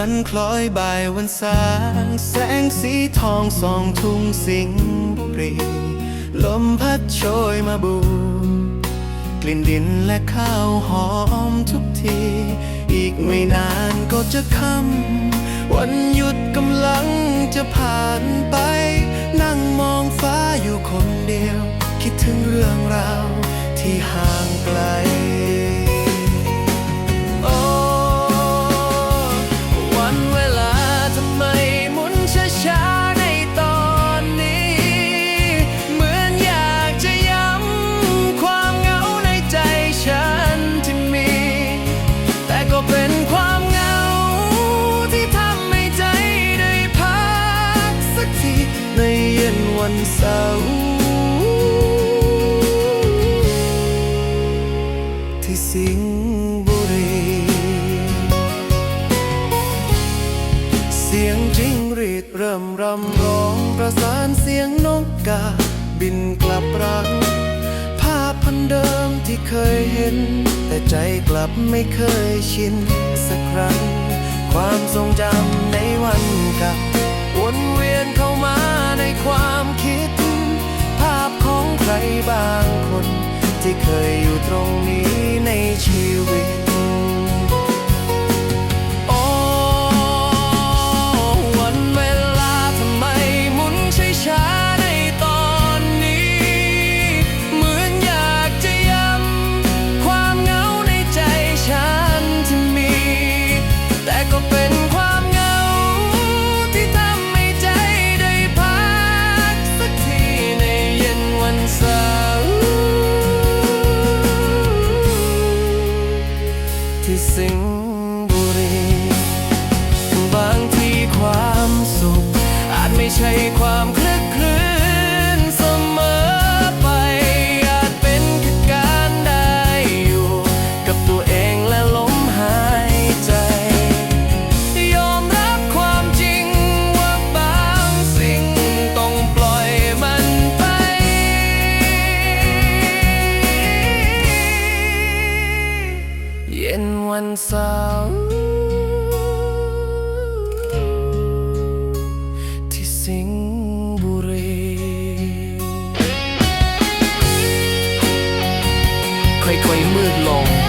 วันคล้อยบ่ายวันสางแสงสีทองส่องทุ่งสิงห์บุรี ลมพัดโชยมาบู กลิ่นดินและข้าวหอมทุกที อีกไม่นานก็จะค่ำวันหยุดกำลังจะผ่านไป นั่งมองฟ้าอยู่คนเดียว คิดถึงเรื่องราวที่ห่างไกลาที่สิงบุรีเสียงจิ้งรีดเริ่มรำร้องประสานเสียงนกกาบินกลับรัง ภาพพันเดิมที่เคยเห็น แต่ใจกลับไม่เคยชินสักครั้ง ความทรงจำในวันเกับวนเวียนเข้ามา ในความคิด ภาพของใครบางคน ที่เคยอยู่ตรงนี้ สาว ที่สิงบุรีค่อยๆมืดลง